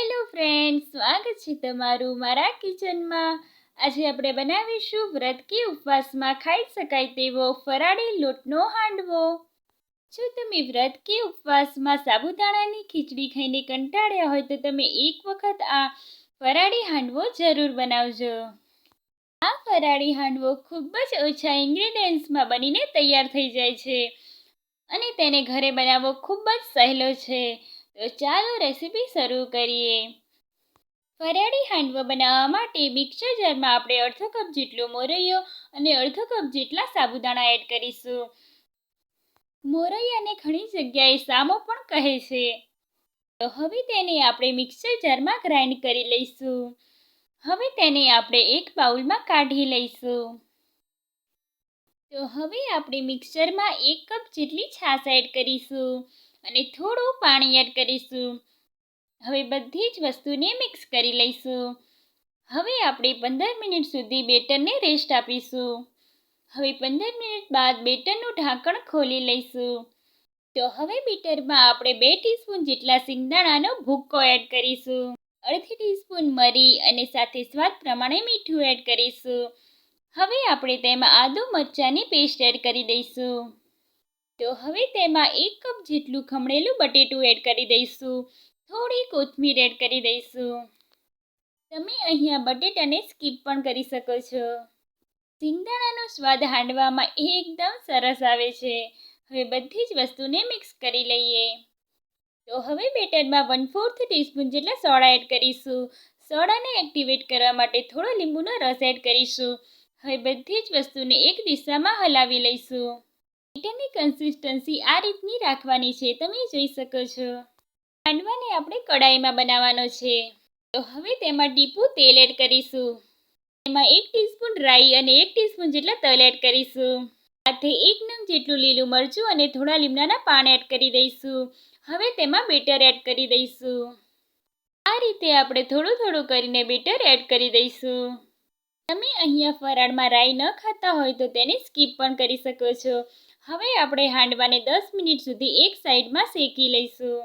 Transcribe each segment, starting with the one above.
Hello friend સ્વાગત છે તમારું મારા કિચનમાં આજે આપણે બનાવીશું વ્રત કે ઉપવાસમાં ખાઈ શકાય તેવો ફરાળી લોટનો હાંડવો. જો તમે વ્રત કે ઉપવાસમાં સાબુદાણાની ખીચડી ખાઈને કંટાળ્યા હોય તો તમે એક વખત આ ફરાળી હાંડવો જરૂર બનાવજો. આ ફરાળી હાંડવો ખૂબ જ ઓછા ઇન્ગ્રીડિયન્ટ્સમાં બનીને તૈયાર થઈ જાય છે અને તેને ઘરે બનાવવો ખૂબ જ સહેલો છે. તો ચાલો રેસીપી શરૂ કરીએ. ફરાળી હાંડવો બનાવવા માટે મિક્સર જારમાં આપણે અડધો કપ જેટલો મોરૈયો અને અડધો કપ જેટલા સાબુદાણા એડ કરીશું. મોરૈયાને ઘણી જગ્યાએ સામો પણ કહે છે. તો હવે તેને આપણે મિક્સર જારમાં ગ્રાઇન્ડ કરી લઈશું. હવે તેને આપણે એક બાઉલમાં કાઢી લઈશું. તો હવે આપણે મિક્સરમાં એક કપ જેટલી છાશ એડ કરીશું. અને થોડું પાણી એડ કરીશું. હવે બધી જ વસ્તુને મિક્સ કરી લઈશું. હવે આપણે પંદર મિનિટ સુધી બેટરને રેસ્ટ આપીશું. હવે પંદર મિનિટ બાદ બેટરનું ઢાંકણ ખોલી લઈશું. તો હવે બેટરમાં આપણે બે ટીસ્પૂન જેટલા સિંગદાણાનો ભૂક્કો એડ કરીશું. અડધી ટીસ્પૂન મરી અને સાથે સ્વાદ પ્રમાણે મીઠું એડ કરીશું. હવે આપણે તેમાં આદુ મરચાંની પેસ્ટ એડ કરી દઈશું. તો હવે તેમાં એક કપ જેટલું ખમણેલું બટેટું એડ કરી દઈશું. થોડી કોથમીર એડ કરી દઈશું. તમે અહીંયા બટેટાને સ્કીપ પણ કરી શકો છો. સિંગદાણાનો સ્વાદ હાંડવામાં એકદમ સરસ આવે છે. હવે બધી જ વસ્તુને મિક્સ કરી લઈએ. તો હવે બેટરમાં વન ફોર્થ ટીસ્પૂન જેટલા સોડા એડ કરીશું. સોડાને એક્ટિવેટ કરવા માટે થોડો લીંબુનો રસ એડ કરીશું. હવે બધી જ વસ્તુને એક દિશામાં હલાવી લઈશું. બેટરની કન્સિસ્ટન્સી આ રીતની રાખવાની છે, તમે જોઈ શકો છો. હાંડવાને આપણે કડાઈમાં બનાવવાનો છે. તો હવે તેમાં ટીપું તેલ એડ કરીશું. તેમાં એક ટીસ્પૂન રાઈ અને એક ટીસ્પૂન જેટલા તલ એડ કરીશું. સાથે એક નંગ જેટલું લીલું મરચું અને થોડા લીમડાના પાન એડ કરી દઈશું. હવે તેમાં બેટર એડ કરી દઈશું. આ રીતે આપણે થોડું થોડું કરીને બેટર એડ કરી દઈશું. તમે અહીંયા ફરાળમાં રાઈ ન ખાતા હોય તો તેને સ્કીપ પણ કરી શકો છો. હવે આપણે હાંડવાને દસ મિનિટ સુધી એક સાઈડમાં શેકી લઈશું.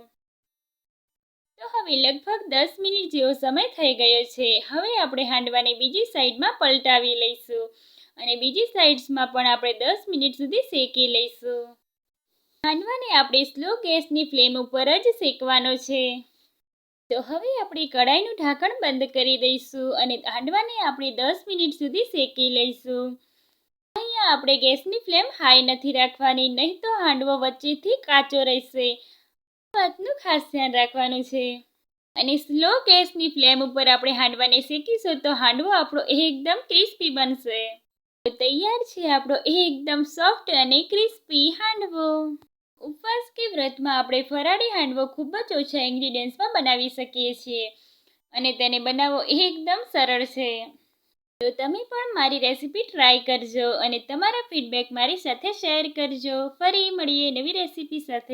તો હવે લગભગ દસ મિનિટ જેવો સમય થઈ ગયો છે. હવે આપણે હાંડવાને બીજી સાઈડમાં પલટાવી લઈશું અને બીજી સાઈડ્સમાં પણ આપણે દસ મિનિટ સુધી શેકી લઈશું. હાંડવાને આપણે સ્લો ગેસની ફ્લેમ ઉપર જ શેકવાનો છે. તો હવે આપણે કડાઈનું ઢાંકણ બંધ કરી દઈશું અને હાંડવાને આપણે દસ મિનિટ સુધી શેકી લઈશું. અહીંયા આપણે ગેસની ફ્લેમ હાઈ નથી રાખવાની, નહીં તો હાંડવો વચ્ચેથી કાચો રહેશે. વાતનું ખાસ ધ્યાન રાખવાનું છે. અને સ્લો ગેસની ફ્લેમ ઉપર આપણે હાંડવાને શેકીશું તો હાંડવો આપણો એકદમ ક્રિસ્પી બનશે. તૈયાર છે આપણો એકદમ સોફ્ટ અને ક્રિસ્પી હાંડવો. ઉપવાસ કે વ્રતમાં આપણે ફરાળી હાંડવો ખૂબ જ ઓછા ઇન્ગ્રીડિયન્ટ્સમાં બનાવી શકીએ છીએ અને તેને બનાવવો એકદમ સરળ છે. તો તમે પણ મારી રેસીપી ટ્રાય કરજો અને તમારા ફીડબેક મારી સાથે શેર કરજો. ફરી મળીએ નવી રેસીપી સાથે.